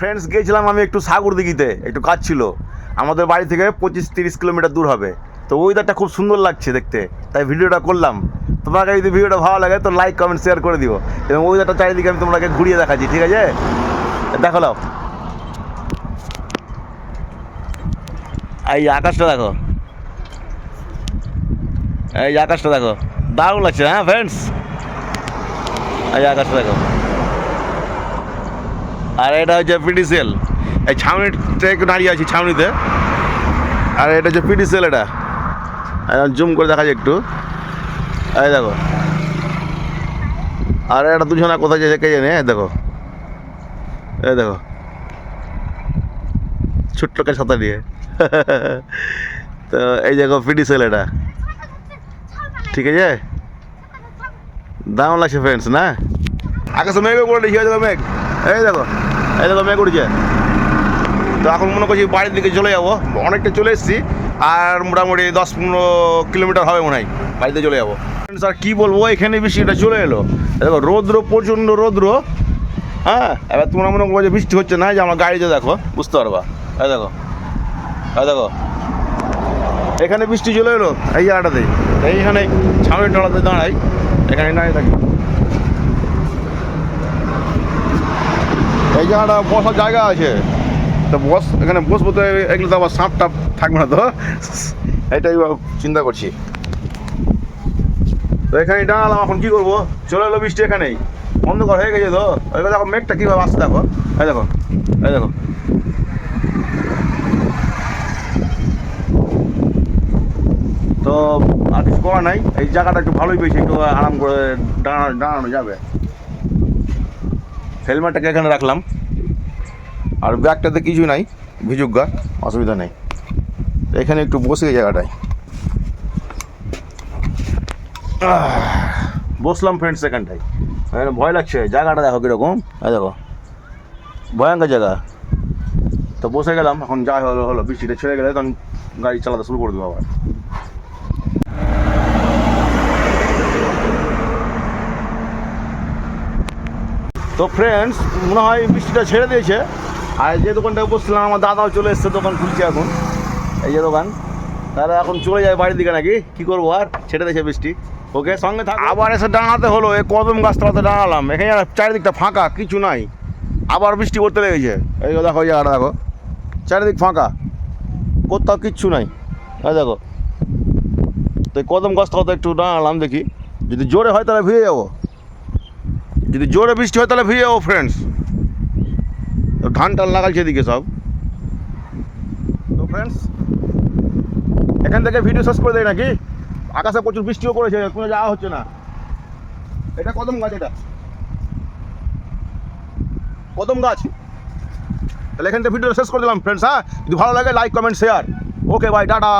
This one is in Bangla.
ফ্রেন্ডস গিয়েছিলাম আমি একটু সাগর দিঘিতে, একটু কাজ ছিল। আমাদের বাড়ি থেকে পঁচিশ তিরিশ কিলোমিটার দূর হবে। তো ওয়েদারটা খুব সুন্দর লাগছে দেখতে, তাই ভিডিওটা করলাম। তোমাকে যদি ভিডিওটা ভালো লাগে তো লাইক কমেন্ট শেয়ার করে দিও। এবং ওয়েদারটা চারিদিকে আমি তোমাকে ঘুরিয়ে দেখাচ্ছি, ঠিক আছে? দেখো নাও। এই আকাশটা দেখো। এই আকাশটা দেখো। দারুণ লাগছে হ্যাঁ ফ্রেন্ডস এই আকাশটা দেখো। আর এটা হচ্ছে পিডিসেল এই ছাউনিতে একটু দাঁড়িয়ে আছি ছাউনিতে। আর এটা হচ্ছে পিডিসেল এটা। জুম করে দেখা যায় একটু। এই দেখো। আর এটা দুজনা কোথায় যাচ্ছে কে জানে? দেখো। এই দেখো। ছোট্ট কে ছাতা নিয়ে তো এই দেখো পিডিসেল এটা। ঠিক আছে? দাম লাগছে ফ্রেন্ডস না? আকাশে করে দেখি দেখো মেঘ। এই দেখো। এই দেখো মেঘ উঠছে তো এখন মনে করছি বাড়ির দিকে চলে যাব। অনেকটা চলে এসেছি, আর মোটামুটি দশ পনেরো কিলোমিটার হবে মনে হয়, বাড়িতে চলে যাব। স্যার কী বলব, এখানে বৃষ্টিটা চলে এলো। দেখো, রৌদ্র, প্রচণ্ড রৌদ্র। হ্যাঁ এবার তোমরা মনে করব যে বৃষ্টি হচ্ছে না যে আমার গাড়িতে দেখো, বুঝতে পারবা। এই দেখো এই দেখো। এখানে বৃষ্টি চলে এলো, এই জায়গাটাতে। এইখানে ছাউনি টলাতে দাঁড়াই, এখানে দাঁড়িয়ে থাকি। এই জায়গাটা বসার জায়গা আছে। তো বস, এখানে বসবো তো এগুলো তো আবার সাপ টাপ থাকবে না তো। এটাই চিন্তা করছি। তো এখানে দাঁড়ালাম, এখন কী করব? চলে এলো বৃষ্টি এখানেই। অন্ধকার হয়ে গেছে তো। ওই দেখো মেঘটা কীভাবে আসছে দেখো। এই দেখো এই দেখো। তো আর কিছু করার নাই। এই জায়গাটা একটু ভালোই পেয়েছি, একটু আরাম করে দাঁড়ানো দাঁড়ানো যাবে। হেলমেটটাকে এখানে রাখলাম। আর ব্যাগটাতে কিছু নাই ভিজুগা অসুবিধা নেই। এখানে একটু বসে জায়গাটায়। বসলাম ফ্রেন্ডস এখানটায় এখানে ভয় লাগছে, জায়গাটা দেখো কীরকম। এই দেখো, ভয়ঙ্কর জায়গা। তো বসে গেলাম, এখন যা হলো হলো, বৃষ্টিটা ছেড়ে গেলে তখন গাড়ি চালাতে শুরু করে দেবো আবার। তো ফ্রেন্ডস মনে হয় বৃষ্টিটা ছেড়ে দিয়েছে। আর যে দোকানটায় বসছিলাম আমার দাদাও চলে এসছে দোকান খুলছে এখন। এই যে দোকান। তাহলে এখন চলে যায় বাড়ির দিকে নাকি? কি করব আর? ছেড়ে দিয়েছে বৃষ্টি। ওকে, সঙ্গে থাক। আবার এসে দাঁড়াতে হলো, এই কদম গাছতলাতে দাঁড়ালাম এখানে চারিদিকটা ফাঁকা, কিছু নাই। আবার বৃষ্টি করতে লেগেছে। এই দেখো জায়গাটা দেখো। চারিদিক ফাঁকা। কোথাও কিচ্ছু নাই। এই দেখো। তো এই কদম গাছতলাতে একটু দাঁড়ালাম দেখি। যদি জোরে হয় তাহলে ভিজে যাব। যদি জোরে বৃষ্টি হয় তাহলে ভিজে যাব ফ্রেন্ডস ধান টান লাগাচ্ছে এদিকে সব। তো ফ্রেন্ডস এখান থেকে ভিডিও শেষ করে দেয় নাকি? আকাশে প্রচুর বৃষ্টিও করেছে কোনো যাওয়া হচ্ছে না। এটা কদম গাছ এটা। কদম গাছ। তাহলে এখান থেকে ভিডিও শেষ করে দিলাম ফ্রেন্ডস হ্যাঁ? যদি ভালো লাগে like comment share okay bye tata.